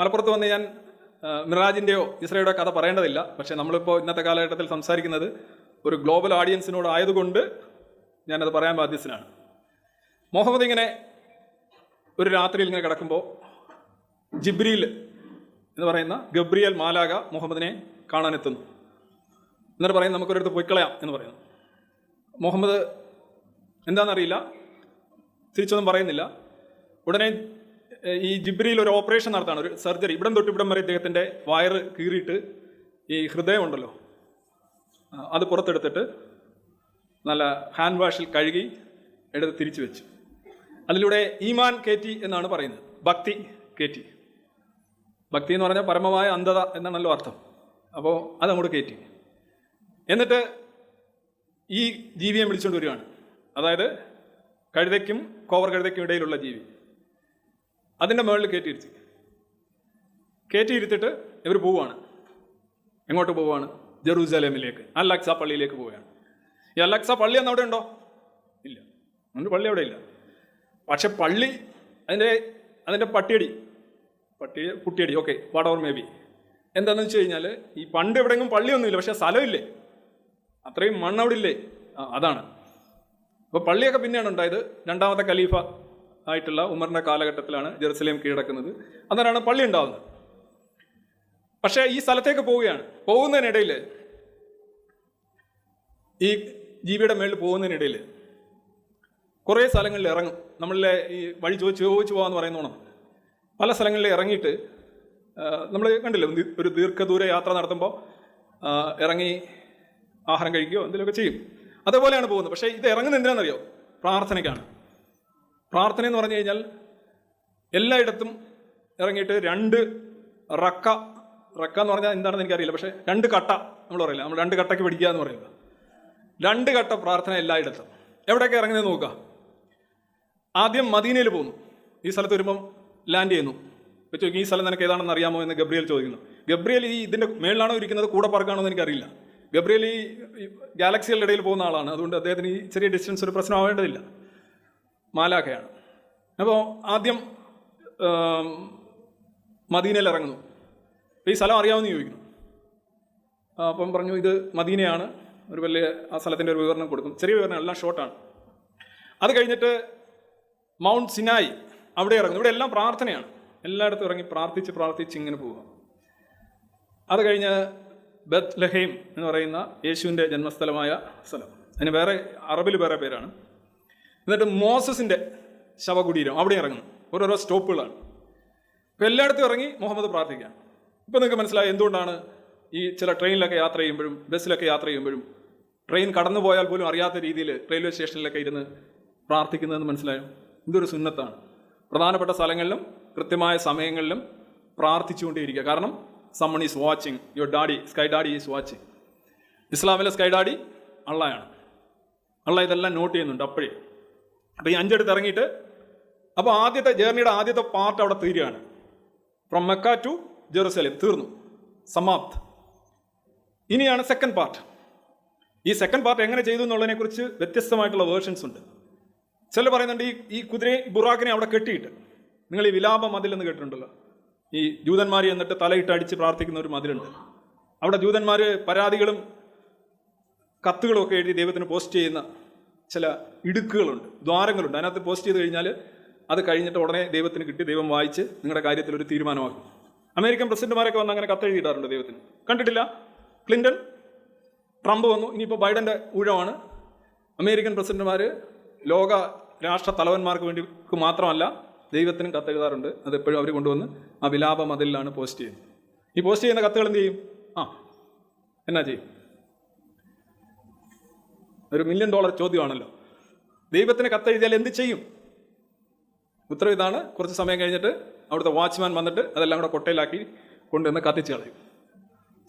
മലപ്പുറത്ത് വന്ന് ഞാൻ മിറാജിന്റെയോ ഇസ്രയുടെ കഥ പറയേണ്ടതില്ല. പക്ഷേ നമ്മളിപ്പോൾ ഇന്നത്തെ കാലഘട്ടത്തിൽ സംസാരിക്കുന്നത് ഒരു ഗ്ലോബൽ ഓഡിയൻസിനോട് ആയതുകൊണ്ട് ഞാനത് പറയാൻ ബാധ്യസ്ഥനാണ്. മുഹമ്മദ് ഇങ്ങനെ ഒരു രാത്രിയിൽ ഇങ്ങനെ കിടക്കുമ്പോൾ ജിബ്രീൽ എന്ന് പറയുന്ന ഗബ്രിയൽ മാലാക മുഹമ്മദിനെ കാണാനെത്തുന്നു. എന്നിട്ട് പറയും നമുക്കൊരിടത്ത് പൊയ്ക്കളയാം എന്ന് പറയുന്നു. മുഹമ്മദ് എന്താണെന്നറിയില്ല തിരിച്ചൊന്നും പറയുന്നില്ല. ഉടനെ ഈ ജിബ്രിയിൽ ഒരു ഓപ്പറേഷൻ നടത്താണ് ഒരു സർജറി. ഇവിടം തൊട്ട് ഇവിടം വരെ ഇദ്ദേഹത്തിന്റെ വയറ് കീറിയിട്ട് ഈ ഹൃദയമുണ്ടല്ലോ അത് പുറത്തെടുത്തിട്ട് നല്ല ഹാൻഡ് വാഷിൽ കഴുകി എടുത്ത് തിരിച്ചു വെച്ചു. അതിലൂടെ ഈമാൻ കയറ്റി എന്നാണ് പറയുന്നത്. ഭക്തി കയറ്റി ഭക്തി എന്ന് പറഞ്ഞാൽ പരമമായ അന്ധത എന്നാണല്ലോ അർത്ഥം. അപ്പോൾ അത് അങ്ങോട്ട് കയറ്റി എന്നിട്ട് ഈ ജീവിയെ വിളിച്ചുകൊണ്ട് വരികയാണ്. അതായത് കഴുതയ്ക്കും കോവർ കഴുതയ്ക്കും ഇടയിലുള്ള ജീവി. അതിന്റെ മുകളിൽ കയറ്റിയിരുത്തി കയറ്റിയിരുത്തിട്ട് ഇവർ പോവുകയാണ്. എങ്ങോട്ട് പോവുകയാണ്? ജെറൂസലേമിലേക്ക് അല്ലക്സ പള്ളിയിലേക്ക് പോവുകയാണ്. ഈ അല്ലക്സ പള്ളി അന്ന് അവിടെ ഉണ്ടോ? ഇല്ല. അതുകൊണ്ട് പള്ളി അവിടെ ഇല്ല. പക്ഷെ പള്ളി അതിന്റെ അതിന്റെ പട്ടിയടി പട്ടി കുട്ടിയടി okay what or maybe. എന്താണെന്ന് വെച്ച് കഴിഞ്ഞാൽ ഈ പണ്ട് എവിടെയെങ്കിലും പള്ളിയൊന്നുമില്ല പക്ഷെ സ്ഥലമില്ലേ? അത്രയും മണ്ണവിടില്ലേ? അതാണ്. അപ്പോൾ പള്ളിയൊക്കെ പിന്നെയാണ് ഉണ്ടായത് രണ്ടാമത്തെ ഖലീഫ ആയിട്ടുള്ള ഉമറിന്റെ കാലഘട്ടത്തിലാണ് ജെറുസലേം കീഴടക്കുന്നത്. അന്നേരമാണ് പള്ളി ഉണ്ടാവുന്നത്. പക്ഷേ ഈ സ്ഥലത്തേക്ക് പോവുകയാണ്. പോകുന്നതിനിടയിൽ ഈ ജീവിയുടെ മേളിൽ പോകുന്നതിനിടയിൽ കുറേ സ്ഥലങ്ങളിൽ ഇറങ്ങും. നമ്മളിലെ ഈ വഴി ചോദിച്ച് ചോദിച്ചു പോകാന്ന് പറയുന്നോണം പല സ്ഥലങ്ങളിൽ ഇറങ്ങിയിട്ട് നമ്മൾ കണ്ടില്ലേ ഒരു ദീർഘദൂര യാത്ര നടത്തുമ്പോൾ ഇറങ്ങി ആഹാരം കഴിക്കുകയോ എന്തെങ്കിലുമൊക്കെ ചെയ്യും. അതേപോലെയാണ് പോകുന്നത്. പക്ഷേ ഇത് ഇറങ്ങുന്നത് എന്തിനാണെന്നറിയോ? പ്രാർത്ഥനയ്ക്കാണ്. പ്രാർത്ഥന എന്ന് പറഞ്ഞു കഴിഞ്ഞാൽ എല്ലായിടത്തും ഇറങ്ങിയിട്ട് രണ്ട് റക്ക റക്ക എന്ന് പറഞ്ഞാൽ എന്താണെന്ന് എനിക്കറിയില്ല. പക്ഷേ രണ്ട് കട്ട നമ്മൾ പറയില്ല? നമ്മൾ രണ്ട് കട്ടയ്ക്ക് പിടിക്കുക എന്ന് പറയുന്നത്. രണ്ട് കട്ട പ്രാർത്ഥന എല്ലായിടത്തും. എവിടെയൊക്കെ ഇറങ്ങുന്നത് നോക്കുക. ആദ്യം മദീനയിൽ പോകുന്നു. ഈ സ്ഥലത്ത് വരുമ്പം ലാൻഡ് ചെയ്യുന്നു. വെച്ച് നോക്കി ഈ സ്ഥലം നിനക്ക് ഏതാണെന്ന് അറിയാമോ? എന്ന് ഗബ്രിയൽ ചോദിക്കുന്നു. ഗബ്രിയൽ ഈ ഇതിന്റെ മേളിലാണോ ഇരിക്കുന്നത്? കൂടെ പറക്കാണോ എന്ന് എനിക്കറിയില്ല. ഗബ്രിയൽ ഈ ഗാലക്സികളുടെ ഇടയിൽ പോകുന്ന ആളാണ്. അതുകൊണ്ട് അദ്ദേഹത്തിന് ഈ ചെറിയ ഡിസ്റ്റൻസ് ഒരു പ്രശ്നമാവേണ്ടതില്ല. മാലാഖയാണ്. അപ്പോൾ ആദ്യം മദീനയിൽ ഇറങ്ങുന്നു. ഈ സ്ഥലം അറിയാമെന്ന് ചോദിക്കുന്നു. അപ്പം പറഞ്ഞു ഇത് മദീനയാണ്. ഒരു വലിയ ആ സ്ഥലത്തിന്റെ ഒരു വിവരണം കൊടുക്കും ചെറിയ വിവരണം എല്ലാം ഷോർട്ടാണ് അത് കഴിഞ്ഞിട്ട് മൗണ്ട് സിനായി അവിടെ ഇറങ്ങുന്നു. ഇവിടെ എല്ലാം പ്രാർത്ഥനയാണ്. എല്ലായിടത്തും ഇറങ്ങി പ്രാർത്ഥിച്ച് പ്രാർത്ഥിച്ച് ഇങ്ങനെ പോവുക. അത് കഴിഞ്ഞ് ബത്ത് ലഹീം എന്ന് പറയുന്ന യേശുവിന്റെ ജന്മസ്ഥലമായ സ്ഥലം. അതിന് വേറെ അറബിൽ വേറെ പേരാണ്. എന്നിട്ട് മോസസിന്റെ ശവകുടീരം അവിടെ ഇറങ്ങുന്നു. ഓരോരോ സ്റ്റോപ്പുകളാണ്. അപ്പോൾ എല്ലായിടത്തും ഇറങ്ങി മുഹമ്മദ് പ്രാർത്ഥിക്കുക ഇപ്പോൾ നിങ്ങൾക്ക് മനസ്സിലായി എന്തുകൊണ്ടാണ് ഈ ചില ട്രെയിനിലൊക്കെ യാത്ര ചെയ്യുമ്പോഴും ബസ്സിലൊക്കെ യാത്ര ചെയ്യുമ്പോഴും ട്രെയിൻ കടന്നു പോയാൽ പോലും അറിയാത്ത രീതിയിൽ റെയിൽവേ സ്റ്റേഷനിലൊക്കെ ഇരുന്ന് പ്രാർത്ഥിക്കുന്നതെന്ന് മനസ്സിലായോ? ഇതൊരു സുന്നത്താണ്. പ്രധാനപ്പെട്ട സ്ഥലങ്ങളിലും കൃത്യമായ സമയങ്ങളിലും പ്രാർത്ഥിച്ചുകൊണ്ടേയിരിക്കുക. കാരണം someone is watching your daddy sky daddy is watching ഇസ്ലാമിലെ സ്കൈ ഡാഡി അള്ളയാണ് അള്ള ഇതെല്ലാം നോട്ട് ചെയ്യുന്നുണ്ട് അപ്പോഴേ. അപ്പോൾ ഈ അഞ്ചെടുത്ത് ഇറങ്ങിയിട്ട് അപ്പോൾ ആദ്യത്തെ ജേർണിയുടെ ആദ്യത്തെ പാർട്ട് അവിടെ തീരുകയാണ്. ഫ്രം മെക്ക ടു ജെറുസലേം തീർന്നു. സമാപ്ത്. ഇനിയാണ് സെക്കൻഡ് പാർട്ട് ഈ സെക്കൻഡ് പാർട്ട് എങ്ങനെ ചെയ്തു എന്നുള്ളതിനെക്കുറിച്ച് വ്യത്യസ്തമായിട്ടുള്ള വേർഷൻസ് ഉണ്ട്. ചില പറയുന്നുണ്ട് ഈ ഈ കുതിരയെ ബുറാക്കിനെ അവിടെ കെട്ടിയിട്ട്. നിങ്ങൾ ഈ വിലാപ എന്ന് കേട്ടിട്ടുണ്ടല്ലോ. ഈ ജൂതന്മാർ എന്നിട്ട് തലയിട്ട് അടിച്ച് പ്രാർത്ഥിക്കുന്ന ഒരു മതിലുണ്ട്. അവിടെ ജൂതന്മാർ പരാതികളും കത്തുകളും ഒക്കെ എഴുതി ദൈവത്തിന് പോസ്റ്റ് ചെയ്യുന്ന ചില ഇടുക്കുകളുണ്ട് ദ്വാരങ്ങളുണ്ട്. അതിനകത്ത് പോസ്റ്റ് ചെയ്ത് കഴിഞ്ഞാൽ അത് കഴിഞ്ഞിട്ട് ഉടനെ ദൈവത്തിന് കിട്ടി ദൈവം വായിച്ച് നിങ്ങളുടെ കാര്യത്തിൽ ഒരു തീരുമാനമാക്കും അമേരിക്കൻ പ്രസിഡന്റുമാരൊക്കെ വന്ന് അങ്ങനെ കത്തെഴുതിയിടാറുണ്ട് ദൈവത്തിന്. കണ്ടിട്ടില്ല? ക്ലിന്റൺ? ട്രംപ് വന്നു. ഇനിയിപ്പോൾ ബൈഡന്റെ ഊഴമാണ്. അമേരിക്കൻ പ്രസിഡന്റുമാർ ലോക രാഷ്ട്ര തലവന്മാർക്ക് വേണ്ടി മാത്രമല്ല ദൈവത്തിനും കത്തെഴുതാറുണ്ട് അത് എപ്പോഴും അവർ കൊണ്ടുവന്ന് ആ വിലാപ മതിലാണ് പോസ്റ്റ് ചെയ്യുന്നത്. ഈ പോസ്റ്റ് ചെയ്യുന്ന കത്തുകൾ എന്ത് ചെയ്യും? ആ എന്നാ ചെയ്യും? ഒരു മില്യൺ ഡോളർ ചോദ്യമാണല്ലോ. ദൈവത്തിന് കത്തെഴുതിയാൽ എന്ത് ചെയ്യും? ഉത്തരം ഇതാണ്. കുറച്ച് സമയം കഴിഞ്ഞിട്ട് അവിടുത്തെ വാച്ച്മാൻ വന്നിട്ട് അതെല്ലാം കൂടെ കൊട്ടയിലാക്കി കൊണ്ടുവന്ന് കത്തിച്ച് കളയും.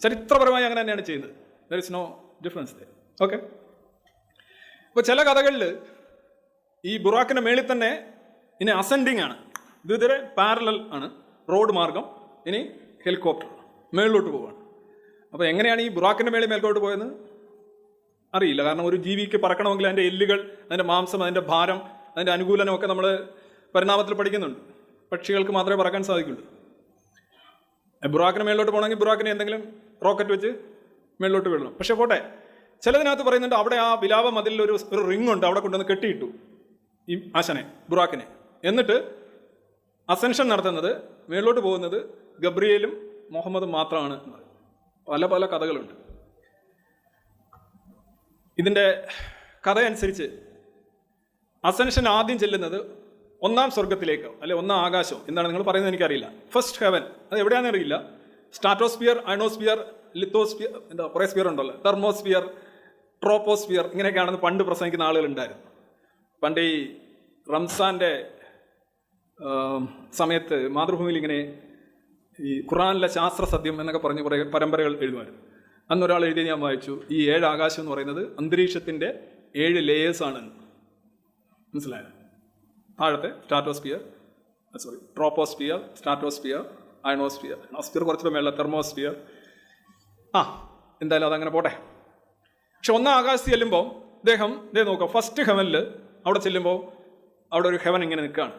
ചരിത്രപരമായി അങ്ങനെ തന്നെയാണ് ചെയ്യുന്നത്. There is no difference okay ഇപ്പോൾ ചില കഥകളിൽ ഈ ബുറാക്കിന്റെ മേളിൽ തന്നെ ഇനി അസെൻഡിങ് ആണ്. ഇത് ഇതുവരെ പാരലൽ ആണ്. റോഡ് മാർഗം ഇനി ഹെലികോപ്റ്റർ മേളിലോട്ട് പോവുകയാണ് അപ്പോൾ എങ്ങനെയാണ് ഈ ബുറാക്കിന്റെ മേളിൽ മേൽക്കോട്ട് പോയത്? അറിയില്ല. കാരണം ഒരു ജീവിക്ക് പറക്കണമെങ്കിൽ അതിന്റെ എല്ലുകൾ അതിന്റെ മാംസം അതിന്റെ ഭാരം അതിന്റെ അനുകൂലനമൊക്കെ നമ്മൾ പരിണാമത്തിൽ പഠിക്കുന്നുണ്ട്. പക്ഷികൾക്ക് മാത്രമേ പറക്കാൻ സാധിക്കുള്ളൂ. ബുറാക്കിന് മേളിലോട്ട് പോകണമെങ്കിൽ ബുറാക്കിന് എന്തെങ്കിലും റോക്കറ്റ് വെച്ച് മേളിലോട്ട് വിടണം. പക്ഷേ പോട്ടെ ചിലതിനകത്ത് പറയുന്നുണ്ട് അവിടെ ആ വിലാപ മതിലിൽ ഒരു ഒരു റിംഗ് ഉണ്ട് അവിടെ കൊണ്ടുവന്ന് കെട്ടിയിട്ടു. ഈ ആശനെ ബുറാക്കിനെ. എന്നിട്ട് അസെൻഷൻ നടത്തുന്നത് മേളിലോട്ട് പോകുന്നത് ഗബ്രിയേലും മുഹമ്മദും മാത്രമാണ് പല പല കഥകളുണ്ട്. ഇതിന്റെ കഥയനുസരിച്ച് അസൻഷൻ ആദ്യം ചെല്ലുന്നത് ഒന്നാം സ്വർഗത്തിലേക്കോ അല്ലെ ഒന്നാം ആകാശം എന്താണ് നിങ്ങൾ പറയുന്നത് എനിക്കറിയില്ല. ഫസ്റ്റ് ഹെവൻ അത് എവിടെയാണെന്ന് അറിയില്ല. സ്റ്റാറ്റോസ്ഫിയർ അയണോസ്ഫിയർ ലിത്തോസ്ഫിയർ എന്താ കുറേ സ്ഫിയർ ഉണ്ടല്ലോ. തെർമോസ്ഫിയർ ട്രോപ്പോസ്ഫിയർ ഇങ്ങനെയൊക്കെയാണെന്ന് പണ്ട് പ്രസംഗിക്കുന്ന ആളുകളുണ്ടായിരുന്നു പണ്ട് ഈ റംസാന്റെ സമയത്ത് മാതൃഭൂമിയിൽ ഇങ്ങനെ ഈ ഖുറാനിലെ ശാസ്ത്ര സത്യം എന്നൊക്കെ പറഞ്ഞ് കുറേ പരമ്പരകൾ എഴുതുമായിരുന്നു. അന്ന് ഒരാൾ എഴുതി ഞാൻ വായിച്ചു. ഈ ഏഴ് ആകാശം എന്ന് പറയുന്നത് അന്തരീക്ഷത്തിന്റെ ഏഴ് ലേയേഴ്സ് ആണ്. മനസ്സിലായോ? താഴത്തെ stratosphere sorry troposphere stratosphere ionosphere ionosphere കുറച്ചുകൂടെ മേളിൽ തെർമോസ്ഫിയർ ആ എന്തായാലും അതങ്ങനെ പോട്ടെ. പക്ഷെ ഒന്നാം ആകാശത്ത് ചെല്ലുമ്പോൾ അദ്ദേഹം ഇതേ നോക്കുക ഫസ്റ്റ് ഹെവനിൽ അവിടെ ചെല്ലുമ്പോൾ അവിടെ ഒരു ഹെവൻ ഇങ്ങനെ നിൽക്കുകയാണ്.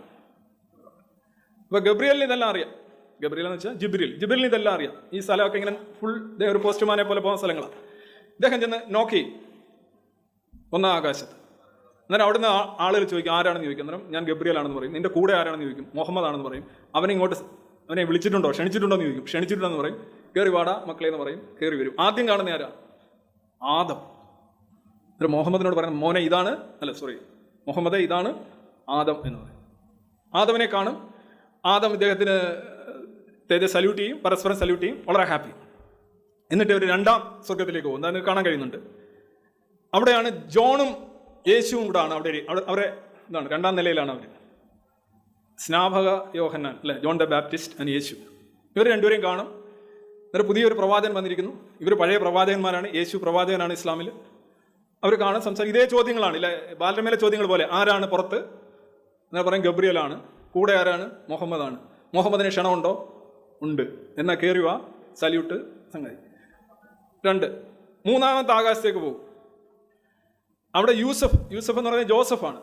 അപ്പോൾ ഗബ്രിയലിന് ഇതെല്ലാം അറിയാം. ഗബ്രിയൽ എന്ന് വെച്ചാൽ ജിബ്രിൽ. ജിബ്രിൽ ഇതെല്ലാം അറിയാം. ഈ സ്ഥലമൊക്കെ ഇങ്ങനെ ഫുൾ ഇതേ ഒരു പോസ്റ്റ്മാനെ പോലെ പോകുന്ന സ്ഥലങ്ങളാണ് ഇദ്ദേഹം ചെന്ന് നോക്കി ഒന്നാം ആകാശത്ത്. അന്നേരം അവിടുന്ന് ആളുകൾ ചോദിക്കും ആരാണെന്ന് ചോദിക്കും? അന്നേരം ഞാൻ ഗബ്രിയൽ ആണെന്ന് പറയും. നിന്റെ കൂടെ ആരാണെന്ന് ചോദിക്കും? മുഹമ്മദ് ആണെന്ന് പറയും. അവനെ ഇങ്ങോട്ട് അവനെ വിളിച്ചിട്ടുണ്ടോ? ക്ഷണിച്ചിട്ടുണ്ടോ? എന്ന് ചോദിക്കും. ക്ഷണിച്ചിട്ടുണ്ടെന്ന് പറയും. കയറി വാടാ മക്കളെ എന്ന് പറയും. കയറി വരും. ആദ്യം കാണുന്ന ആരാ? ആദം. ഒരു മുഹമ്മദിനോട് പറയുന്നത് മോനെ ഇതാണ്. അല്ല സോറി മുഹമ്മദ് ഇതാണ് ആദം എന്ന് പറയും. ആദമിനെ കാണും. ആദം ഇദ്ദേഹത്തിന് ഇദ്ദേഹത്തെ സല്യൂട്ട് ചെയ്യും പരസ്പരം സല്യൂട്ട് ചെയ്യും വളരെ ഹാപ്പി എന്നിട്ട് ഇവർ രണ്ടാം സ്വർഗത്തിലേക്ക് പോകും. അതിന് കാണാൻ കഴിയുന്നുണ്ട്. അവിടെയാണ് ജോണും യേശുവും കൂടാണ് അവിടെ അവിടെ അവരെ എന്താണ് രണ്ടാം നിലയിലാണ് അവർ സ്നാപക യോഹന്നാൻ അല്ലെ? ജോൺ ദ ബാപ്റ്റിസ്റ്റ് ആൻഡ് യേശു. ഇവർ രണ്ടുപേരെയും കാണും. എന്നിട്ട് പുതിയൊരു പ്രവാചകൻ വന്നിരിക്കുന്നു. ഇവർ പഴയ പ്രവാചകന്മാരാണ്. യേശു പ്രവാചകനാണ് ഇസ്ലാമിൽ അവർ കാണാൻ സംസാരിക്കും ഇതേ ചോദ്യങ്ങളാണ്. ഇല്ല ബാലരമേലെ ചോദ്യങ്ങൾ പോലെ ആരാണ് പുറത്ത്? എന്നാൽ പറയും ഗബ്രിയലാണ്. കൂടെ ആരാണ്? മുഹമ്മദാണ്. മുഹമ്മദിന് ക്ഷണമുണ്ടോ? ഉണ്ട്. എന്നാൽ കയറി വാ. സല്യൂട്ട് സംഗതി. രണ്ട്. മൂന്നാമത്തെ ആകാശത്തേക്ക് പോകും അവിടെ യൂസഫ് യൂസഫ് എന്ന് പറയുന്നത് ജോസഫാണ്.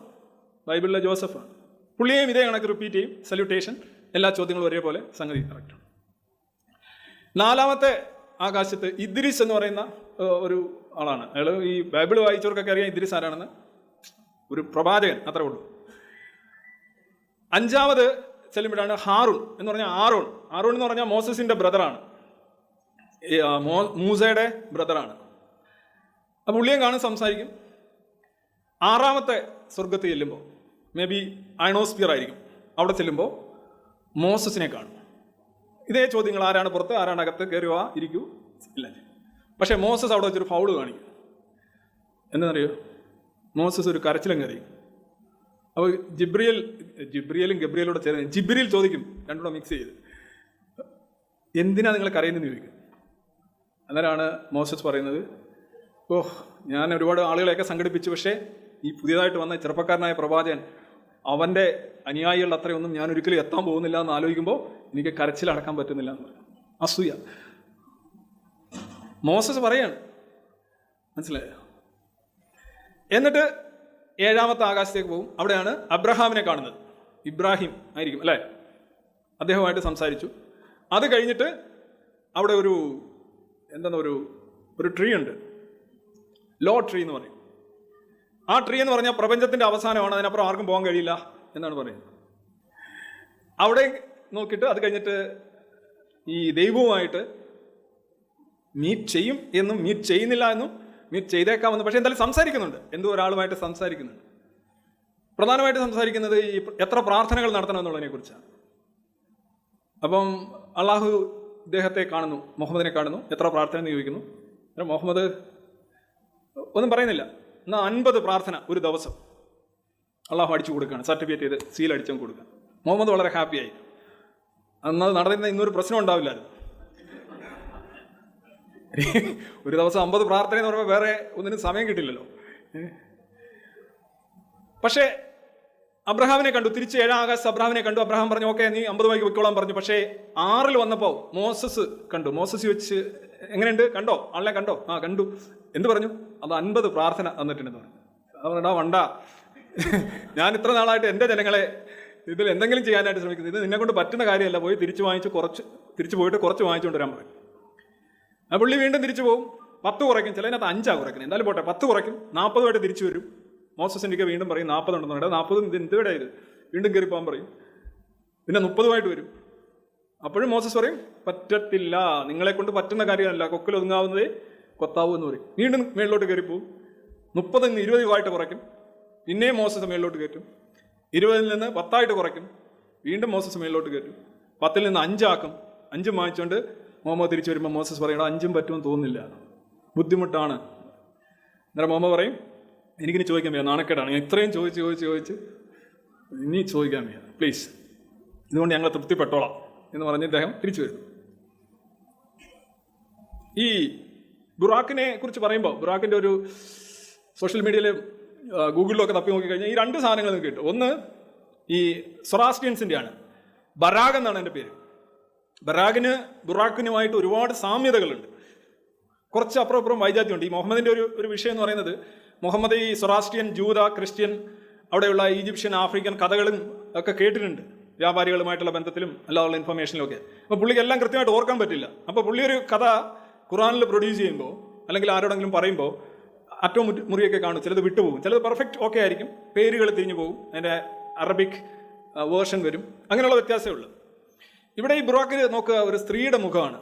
ബൈബിളിലെ ജോസഫാണ്. പുള്ളിയെയും ഇതേ കണക്ക് റിപ്പീറ്റ് ചെയ്യും. സല്യൂട്ടേഷൻ എല്ലാ ചോദ്യങ്ങളും ഒരേപോലെ സംഗതി കറക്റ്റാണ് നാലാമത്തെ ആകാശത്ത് ഇദ്രിസ് എന്ന് പറയുന്ന ഒരു ആളാണ്. അയാൾ ഈ ബൈബിൾ വായിച്ചവർക്കൊക്കെ അറിയാം ഇദ്രിസ് ആരാണെന്ന്. ഒരു പ്രവാചകൻ അത്രേ ഉള്ളൂ. അഞ്ചാമത് ചെല്ലുമ്പോഴാണ് ഹാറൂൺ എന്ന് പറഞ്ഞാൽ ആറോൺ. ആറോൺ എന്ന് പറഞ്ഞാൽ മോസസിന്റെ ബ്രദറാണ്. മൂസയുടെ ബ്രദറാണ്. അപ്പോൾ പുള്ളിയും കാണും സംസാരിക്കും. ആറാമത്തെ സ്വർഗത്ത് ചെല്ലുമ്പോൾ മേ ബി അയണോസ്ഫിയർ ആയിരിക്കും. അവിടെ ചെല്ലുമ്പോൾ മോസസിനെ കാണും. ഇതേ ചോദ്യങ്ങൾ ആരാണ് പുറത്ത് ആരാണ് അകത്ത്? കയറുക ഇരിക്കൂ. ഇല്ല. പക്ഷേ മോസസ് അവിടെ വെച്ചൊരു ഫൗൾ കാണിക്കും. എന്താണെന്നറിയോ മോസസ് ഒരു കരച്ചിലും അപ്പോൾ ജിബ്രിയൽ ജിബ്രിയലും ഗബ്രിയലോടെ ചേർന്ന് ജിബ്രിയൽ ചോദിക്കും രണ്ടുകൂടെ മിക്സ് ചെയ്ത്. എന്തിനാ നിങ്ങൾ കരയുന്നതെന്ന് ചോദിക്കും. അന്നേരമാണ് മോസസ് പറയുന്നത് ഓഹ് ഞാൻ ഒരുപാട് ആളുകളെയൊക്കെ സംഘടിപ്പിച്ചു പക്ഷേ ഈ പുതിയതായിട്ട് വന്ന ചെറുപ്പക്കാരനായ പ്രവാചകൻ അവന്റെ അനുയായികളുടെ അത്രയൊന്നും ഞാൻ ഒരിക്കലും എത്താൻ പോകുന്നില്ല എന്ന് ആലോചിക്കുമ്പോൾ എനിക്ക് കരച്ചിൽ അടക്കാൻ പറ്റുന്നില്ല എന്ന് പറയും. അസൂയ. മോസസ് പറയാണ്. മനസ്സിലായോ? എന്നിട്ട് ഏഴാമത്തെ ആകാശത്തേക്ക് പോകും. അവിടെയാണ് അബ്രഹാമിനെ കാണുന്നത്. ഇബ്രാഹിം ആയിരിക്കും അല്ലേ? അദ്ദേഹവുമായിട്ട് സംസാരിച്ചു. അത് കഴിഞ്ഞിട്ട് അവിടെ ഒരു എന്താണ് ഒരു ഒരു ട്രീ ഉണ്ട്. ലോ ട്രീ എന്ന് പറയും. ആ ട്രീ എന്ന് പറഞ്ഞാൽ പ്രപഞ്ചത്തിന്റെ അവസാനമാണ് അതിനപ്പുറം ആർക്കും പോകാൻ കഴിയില്ല എന്നാണ് പറയുന്നത്. അവിടെ നോക്കിയിട്ട് അത് കഴിഞ്ഞിട്ട് ഈ ദൈവവുമായിട്ട് മീറ്റ് ചെയ്യും എന്നും മീറ്റ് ചെയ്യുന്നില്ല എന്നും മീറ്റ് ചെയ്തേക്കാമെന്ന് പക്ഷേ എന്തായാലും സംസാരിക്കുന്നുണ്ട്. എന്തോ ഒരാളുമായിട്ട് സംസാരിക്കുന്നുണ്ട്. പ്രധാനമായിട്ട് സംസാരിക്കുന്നത് ഈ എത്ര പ്രാർത്ഥനകൾ നടത്തണം എന്നുള്ളതിനെ കുറിച്ചാണ് അപ്പം അള്ളാഹു ഇദ്ദേഹത്തെ കാണുന്നു മുഹമ്മദിനെ കാണുന്നു. എത്ര പ്രാർത്ഥന എന്ന് ചോദിക്കുന്നു. മുഹമ്മദ് ഒന്നും പറയുന്നില്ല. എന്നാൽ അൻപത് പ്രാർത്ഥന ഒരു ദിവസം അള്ളാഹു അടിച്ചു കൊടുക്കുകയാണ്. സർട്ടിഫിക്കറ്റ് ചെയ്ത് സീൽ അടിച്ചും കൊടുക്കുക മുഹമ്മദ് വളരെ ഹാപ്പിയായി. അന്നത് നടന്നിരുന്ന ഇന്നൊരു പ്രശ്നം ഉണ്ടാവില്ലായിരുന്നു. ഒരു ദിവസം അമ്പത് പ്രാർത്ഥന എന്ന് പറയുമ്പോൾ വേറെ ഒന്നിനും സമയം കിട്ടില്ലല്ലോ? പക്ഷേ അബ്രഹാമിനെ കണ്ടു. തിരിച്ച് ഏഴാം ആകാശത്ത് അബ്രഹാമിനെ കണ്ടു. അബ്രഹാം പറഞ്ഞു ഓക്കെ നീ അമ്പത് മണിക്ക് വെക്കോളാൻ പറഞ്ഞു. പക്ഷേ ആറിൽ വന്നപ്പോൾ മോസസ് കണ്ടു. മോസസ് വെച്ച് എങ്ങനെയുണ്ട്? കണ്ടോ? ആളിനെ കണ്ടോ? ആ കണ്ടു. എന്ത് പറഞ്ഞു? അത് അൻപത് പ്രാർത്ഥന തന്നിട്ടുണ്ടെന്ന് പറഞ്ഞു. അവനടാ വണ്ട. ഞാൻ ഇത്ര നാളായിട്ട് എന്റെ ജനങ്ങളെ ഇതിൽ എന്തെങ്കിലും ചെയ്യാനായിട്ട് ശ്രമിക്കുന്നത് ഇത് നിന്നെ കൊണ്ട് പറ്റുന്ന കാര്യമല്ല. പോയി തിരിച്ചു വാങ്ങിച്ച് കുറച്ച് തിരിച്ചു പോയിട്ട് കുറച്ച് വാങ്ങിച്ചുകൊണ്ട് വരാൻ പറയും. ആ പുള്ളി വീണ്ടും തിരിച്ചു പോകും പത്ത് കുറയ്ക്കും. ചിലതിനകത്ത് അഞ്ചാ കുറയ്ക്കുന്നത്. എന്തായാലും പോട്ടെ പത്ത് കുറയ്ക്കും. നാൽപ്പതുമായിട്ട് തിരിച്ചു വരും. മോസസിന്റെ വീണ്ടും പറയും നാൽപ്പതുണ്ടെന്ന് പറയും. നാൽപ്പതും ഇത് എന്തുവിടെ ഇത്? വീണ്ടും കയറി പോകാൻ പറയും. പിന്നെ മുപ്പതുമായിട്ട് വരും. അപ്പോഴും മോസസ് പറയും പറ്റത്തില്ല. നിങ്ങളെ കൊണ്ട് പറ്റുന്ന കാര്യമല്ല. കൊക്കിൽ ഒതുങ്ങാവുന്നതേ കൊത്താവൂ എന്ന് പറയും. വീണ്ടും മേളിലോട്ട് കയറി പോകും മുപ്പതിൽ നിന്ന് ഇരുപതുമായിട്ട് കുറയ്ക്കും. പിന്നെയും മോസസ് മേളിലോട്ട് കയറ്റും. ഇരുപതിൽ നിന്ന് പത്തായിട്ട് കുറയ്ക്കും. വീണ്ടും മോസസ് മേളിലോട്ട് കയറ്റും. പത്തിൽ നിന്ന് അഞ്ചാക്കും. അഞ്ചും വാങ്ങിച്ചുകൊണ്ട് മുഹമ്മദ് തിരിച്ചു വരുമ്പോൾ മോസസ് പറയണം അഞ്ചും പറ്റുമെന്ന് തോന്നുന്നില്ല. ബുദ്ധിമുട്ടാണ്. അന്നേരം മുഹമ്മദ് പറയും എനിക്കിനി ചോദിക്കാൻ വയ്യ നാണക്കേടാണ്. ഇത്രയും ചോദിച്ച് ചോദിച്ച് ചോദിച്ച് ഇനി ചോദിക്കാൻ വയ്യ പ്ലീസ് ഇതുകൊണ്ട് ഞങ്ങൾ തൃപ്തിപ്പെട്ടോളാം. എന്ന് പറഞ്ഞ് ഇദ്ദേഹം തിരിച്ചു വരുന്നു. ഈ ബുറാക്കിനെ കുറിച്ച് പറയുമ്പോൾ ബുറാക്കിന്റെ ഒരു സോഷ്യൽ മീഡിയയിൽ ഗൂഗിളിലൊക്കെ തപ്പി നോക്കി തപ്പി നോക്കിക്കഴിഞ്ഞാൽ ഈ രണ്ട് സാധനങ്ങൾ നിങ്ങൾക്ക് കിട്ടും. ഒന്ന് ഈ സൊറാസ്റ്റിയൻസിന്റെ ആണ് ബറാഗ് എന്നാണ് എന്റെ പേര്. ബറാഗിന് ബുറാഖിനുമായിട്ട് ഒരുപാട് സാമ്യതകളുണ്ട്. കുറച്ച് അപ്പുറം അപ്പുറം വൈജാത്യമുണ്ട് ഈ മുഹമ്മദിന്റെ ഒരു ഒരു വിഷയം എന്ന് പറയുന്നത് മുഹമ്മദ് ഈ സൊറാസ്ട്രിയൻ ജൂത ക്രിസ്ത്യൻ അവിടെയുള്ള ഈജിപ്ഷ്യൻ ആഫ്രിക്കൻ കഥകളും ഒക്കെ കേട്ടിട്ടുണ്ട്. വ്യാപാരികളുമായിട്ടുള്ള ബന്ധത്തിലും അല്ലാതുള്ള ഇൻഫർമേഷനിലും ഒക്കെ അപ്പോൾ പുള്ളിക്ക് എല്ലാം കൃത്യമായിട്ട് ഓർക്കാൻ പറ്റില്ല. അപ്പോൾ പുള്ളി ഒരു കഥ ഖുറാനിൽ പ്രൊഡ്യൂസ് ചെയ്യുമ്പോൾ അല്ലെങ്കിൽ ആരോടെങ്കിലും പറയുമ്പോൾ അറ്റവും മുറിയൊക്കെ കാണും. ചിലത് വിട്ടുപോകും. ചിലത് പെർഫെക്റ്റ് ഓക്കെ ആയിരിക്കും. പേരുകൾ തിരിഞ്ഞു പോകും. അതിന്റെ അറബിക് വേർഷൻ വരും. അങ്ങനെയുള്ള വ്യത്യാസമേ ഉള്ളൂ. ഇവിടെ ഈ ബുറാക്കിൽ നോക്കുക ഒരു സ്ത്രീയുടെ മുഖമാണ്.